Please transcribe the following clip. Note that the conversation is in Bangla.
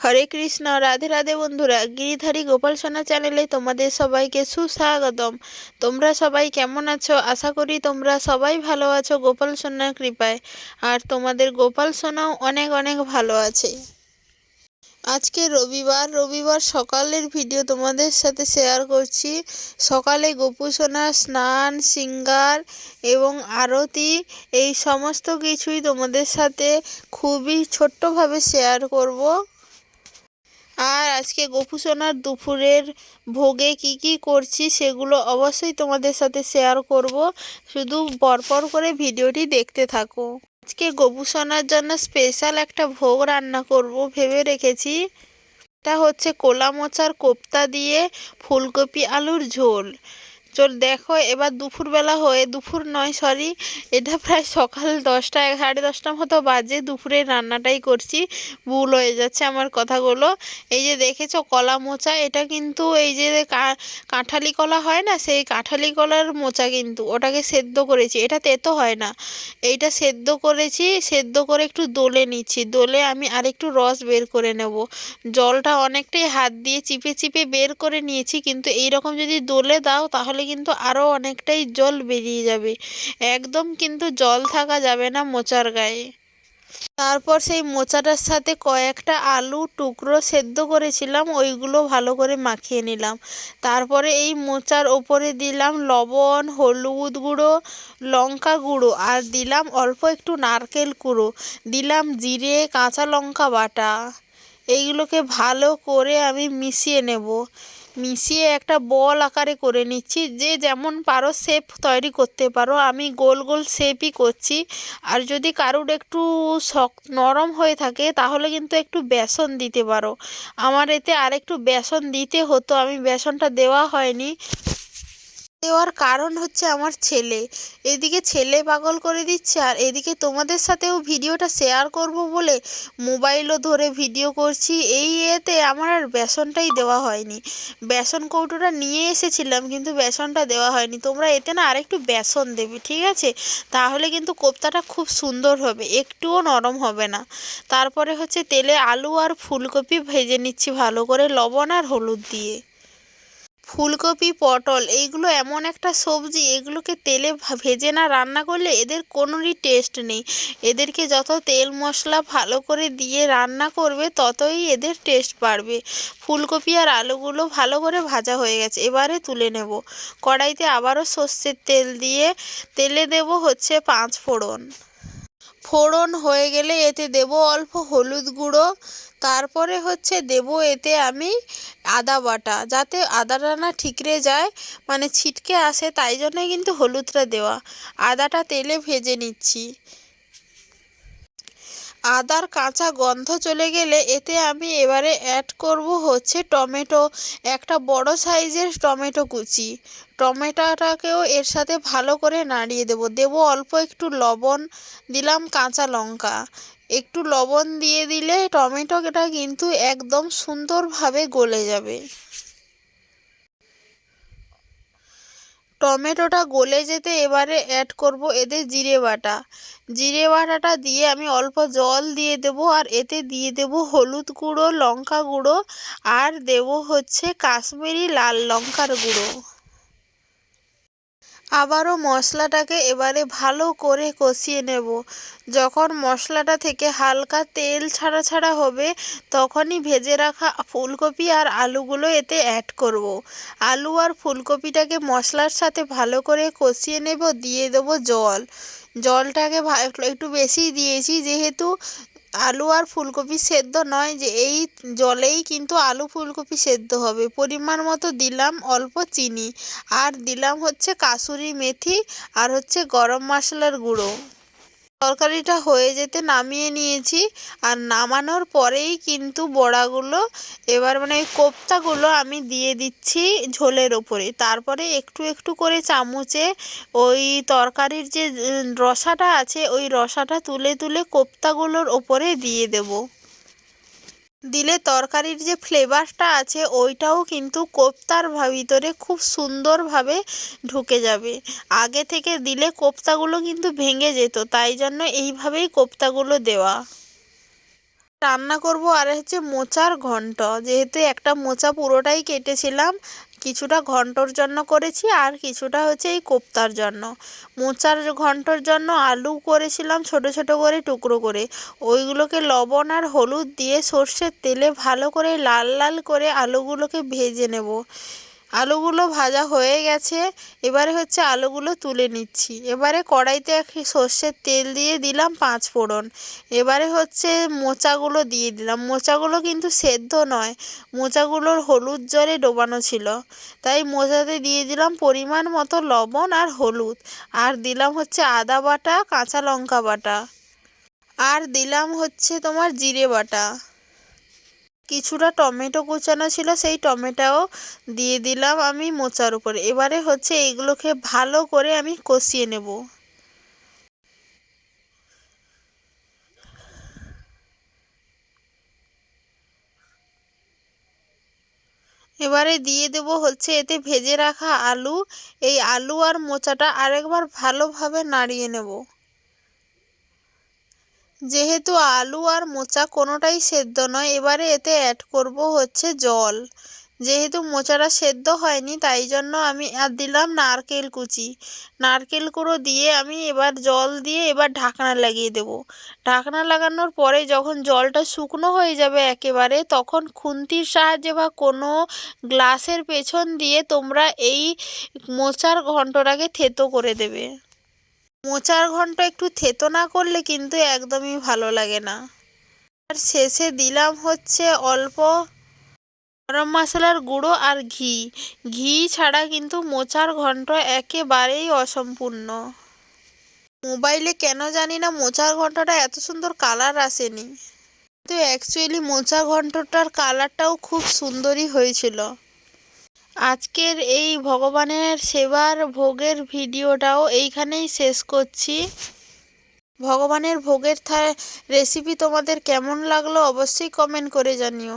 হরে কৃষ্ণ, রাধে রাধে বন্ধুরা, গিরিধারী গোপাল সোনা চ্যানেলে তোমাদের সবাইকে সুস্বাগতম। তোমরা সবাই কেমন আছো? আশা করি তোমরা সবাই ভালো আছো গোপাল সোনার কৃপায়। আর তোমাদের গোপাল সোনাও অনেক অনেক ভালো আছে। আজকে রবিবার রবিবার সকালের ভিডিও তোমাদের সাথে শেয়ার করছি। সকালে গোপু সোনার স্নান, সিঙ্গার এবং আরতি, এই সমস্ত কিছুই তোমাদের সাথে খুবই ছোট্টভাবে শেয়ার করব। আর আজকে গোপু সোনার দুপুরের ভোগে কি কি করছি সেগুলো অবশ্যই তোমাদের সাথে শেয়ার করব। শুধু পরপর করে ভিডিওটি দেখতে থাকো। আজকে গোপু সোনার জন্য স্পেশাল একটা ভোগ রান্না করব ভেবে রেখেছি। এটা হচ্ছে কোলা মোচার কোপ্তা দিয়ে ফুলকপি আলুর ঝোল। চল দেখো, এবার দুপুরবেলা হয়ে, দুপুর নয় সরি এটা প্রায় সকাল দশটা, সাড়ে দশটা মতো বাজে, দুপুরে রান্নাটাই করছি, ভুল হয়ে যাচ্ছে আমার কথাগুলো। এই যে দেখেছ কলা মোচা, এটা কিন্তু এই যে কাঁঠালি কলা হয় না, সেই কাঁঠালি কলার মোচা কিন্তু, ওটাকে সেদ্ধ করেছি, এটা তেতো হয় না। এইটা সেদ্ধ করেছি, সেদ্ধ করে একটু দোলে নিচ্ছি, দোলে আমি আরেকটু রস বের করে নেব। জলটা অনেকটাই হাত দিয়ে চিপে চিপে বের করে নিয়েছি, কিন্তু এই রকম যদি দোলে দাও, তাহলে কিন্তু আরও অনেকটাই জল বেরিয়ে যাবে। একদম কিন্তু জল থাকা যাবে না মোচার গায়ে। তারপর সেই মোচাটার সাথে কয়েকটা আলু টুকরো সেদ্ধ করেছিলাম, ওইগুলো ভালো করে মাখিয়ে নিলাম। তারপরে এই মোচার ওপরে দিলাম লবণ, হলুদ গুঁড়ো, লঙ্কা গুঁড়ো আর দিলাম অল্প একটু নারকেল কুড়ো। দিলাম জিরে, কাঁচা লঙ্কা বাটা। এইগুলোকে ভালো করে আমি মিশিয়ে নেব। মিশিয়ে একটা বল আকারে করে নিচ্ছি। যে যেমন পারো শেপ তৈরি করতে পারো। আমি গোল গোল শেপই করছি। আর যদি কারুর একটু শক, নরম হয়ে থাকে, তাহলে কিন্তু একটু বেসন দিতে পারো। আমার এতে আর একটু বেসন দিতে হতো। আমি বেসনটা দেওয়া হয়নি। দেওয়ার কারণ হচ্ছে আমার ছেলে। এদিকে ছেলে পাগল করে দিচ্ছে আর এদিকে তোমাদের সাথেও ভিডিওটা শেয়ার করব বলে মোবাইলও ধরে ভিডিও করছি। এই এতে আমার আর বেসনটাই দেওয়া হয়নি। বেসন কৌটোটা নিয়ে এসেছিলাম কিন্তু বেসনটা দেওয়া হয়নি। তোমরা এতে না আরেকটু বেসন দেবে, ঠিক আছে? তাহলে কিন্তু কোপ্তাটা খুব সুন্দর হবে, একটুও নরম হবে না। তারপরে হচ্ছে তেলে আলু আর ফুলকপি ভেজে নিচ্ছি ভালো করে, লবণ আর হলুদ দিয়ে। ফুলকপি, পটল এইগুলো এমন একটা সবজি, এগুলোকে তেলে ভেজে না রান্না করলে এদের কোনোরই টেস্ট নেই। এদেরকে যত তেল মশলা ভালো করে দিয়ে রান্না করবে, ততই এদের টেস্ট বাড়বে। ফুলকপি আর আলুগুলো ভালো করে ভাজা হয়ে গেছে, এবারে তুলে নেব। কড়াইতে আবারও সর্ষের তেল দিয়ে তেলে দেব হচ্ছে পাঁচ ফোড়ন। ফোড়ন হয়ে গেলে এতে দেব অল্প হলুদ গুঁড়ো তারপরে হচ্ছে দেব এতে আমি আদা বাটা, যাতে আদাটা না ঠিকরে যায় মানে ছিটকে আসে, তাই জন্যই কিন্তু হলুদটা দেওয়া। আদাটা তেলে ভেজে নিচ্ছি। আদার কাঁচা গন্ধ চলে গেলে এতে আমি এবারে অ্যাড করব হচ্ছে টমেটো, একটা বড় সাইজের টমেটো কুচি। টমেটোটাকেও এর সাথে ভালো করে নাড়িয়ে দেব। দেব অল্প একটু লবণ, দিলাম কাঁচা লঙ্কা। একটু লবণ দিয়ে দিলে টমেটোটা কিন্তু একদম সুন্দরভাবে গলে যাবে। টমেটোটা গলে যেতে এবারে অ্যাড করব এতে জিরে বাটা। জিরে বাটাটা দিয়ে আমি অল্প জল দিয়ে দেব আর এতে দিয়ে দেব হলুদ গুঁড়ো, লঙ্কা গুঁড়ো আর দেব হচ্ছে কাশ্মীরি লাল লঙ্কার গুঁড়ো। আবারও মশলাটাকে এবারে ভালো করে কষিয়ে নেব যখন মশলাটা থেকে হালকা তেল ছাড়া ছাড়া হবে, তখনই ভেজে রাখা ফুলকপি আর আলুগুলো এতে অ্যাড করব। আলু আর ফুলকপিটাকে মশলার সাথে ভালো করে কষিয়ে নেব, দিয়ে দেবো জল জলটাকে একটু বেশি দিয়েছি, যেহেতু আলু আর ফুলকপি সেদ্ধ নয় যে এই জলেই কিন্তু আলু ফুলকপি সেদ্ধ হবে। পরিমাণ মতো দিলাম অল্প চিনি। আর দিলাম হচ্ছে কাসুরি মেথি আর হচ্ছে গরম মশলার গুঁড়ো। তরকারিটা হয়ে যেতে নামিয়ে নিয়েছি আর নামানোর পরেই কিন্তু বড়াগুলো এবার মানে কোপ্তাগুলো আমি দিয়ে দিচ্ছি ঝোলের ওপরে। তারপরে একটু একটু করে চামচে ওই তরকারির যে রসাটা আছে, ওই রসাটা তুলে তুলে কোপ্তাগুলোর ওপরে দিয়ে দেবো। দিলে তরকারির যে ফ্লেভারটা আছে, ওইটাও কিন্তু কোপ্তার ভিতরে খুব সুন্দরভাবে ঢুকে যাবে। আগে থেকে দিলে কোপ্তাগুলো কিন্তু ভেঙে যেত, তাই জন্য এইভাবেই কোপ্তাগুলো দেওয়া। রান্না করব আর হচ্ছে মোচার ঘন্ট। যেহেতু একটা মোচা পুরোটাই কেটেছিলাম কিছুটা ঘন্টর জন্য করেছি আর কিছুটা হচ্ছে এই কোপ্তার জন্য। মোচার ঘন্টর জন্য আলু করেছিলাম ছোট ছোট করে, টুকরো করে। ওইগুলোকে লবণ আর হলুদ দিয়ে সর্ষের তেলে ভালো করে লাল লাল করে আলুগুলোকে ভেজে নেব। আলুগুলো ভাজা হয়ে গেছে। এবারে হচ্ছে আলুগুলো তুলে নিচ্ছি। এবারে কড়াইতে এক সর্ষের তেল দিয়ে দিলাম পাঁচ ফোড়ন। এবারে হচ্ছে মোচাগুলো দিয়ে দিলাম। মোচাগুলো কিন্তু সেদ্ধ নয়, মোচাগুলোর হলুদ জলে ডোবানো ছিল। তাই মোচাতে দিয়ে দিলাম পরিমাণ মতো লবণ আর হলুদ। আর দিলাম হচ্ছে আদা বাটা, কাঁচা লঙ্কা বাটা। আর দিলাম হচ্ছে তোমার জিরে বাটা। কিছুটা টমেটো কুচানো ছিল, সেই টমেটোও দিয়ে দিলাম আমি মোচার উপরে। এবারে হচ্ছে এগুলোকে ভালো করে আমি কষিয়ে নেব। এবারে দিয়ে দেব হচ্ছে এতে ভেজে রাখা আলু। এই আলু আর মোচাটা আরেকবার ভালোভাবে নাড়িয়ে নেব। যেহেতু আলু আর মোচা কোনোটাই সেদ্ধ নয়, এবারে এতে অ্যাড করব হচ্ছে জল। যেহেতু মোচাটা সেদ্ধ হয়নি, তাই জন্য আমি আর দিলাম নারকেল কুচি। নারকেল কুড়ো দিয়ে আমি এবার জল দিয়ে এবার ঢাকনা লাগিয়ে দেব। ঢাকনা লাগানোর পরে যখন জলটা শুকনো হয়ে যাবে একেবারে, তখন খুন্তির সাহায্যে বা কোনো গ্লাসের পেছন দিয়ে তোমরা এই মোচার ঘন্টটাকে থেতো করে দেবে। মোচার ঘন্ট একটু থেতো না করলে কিন্তু একদমই ভালো লাগে না। আর শেষে দিলাম হচ্ছে অল্প গরম মশলার গুঁড়ো আর ঘি। ঘি ছাড়া কিন্তু মোচার ঘন্ট একেবারেই অসম্পূর্ণ। মোবাইলে কেন জানি না মোচার ঘন্টটা এত সুন্দর কালার আসেনি। কিন্তু অ্যাকচুয়ালি মোচা ঘন্টটার কালারটাও খুব সুন্দরই হয়েছিল। আজকের এই ভগবানের সেবার ভোগের ভিডিওটাও এইখানেই শেষ করছি। ভগবানের ভোগের রেসিপি তোমাদের কেমন লাগল অবশ্যই কমেন্ট করে জানিও।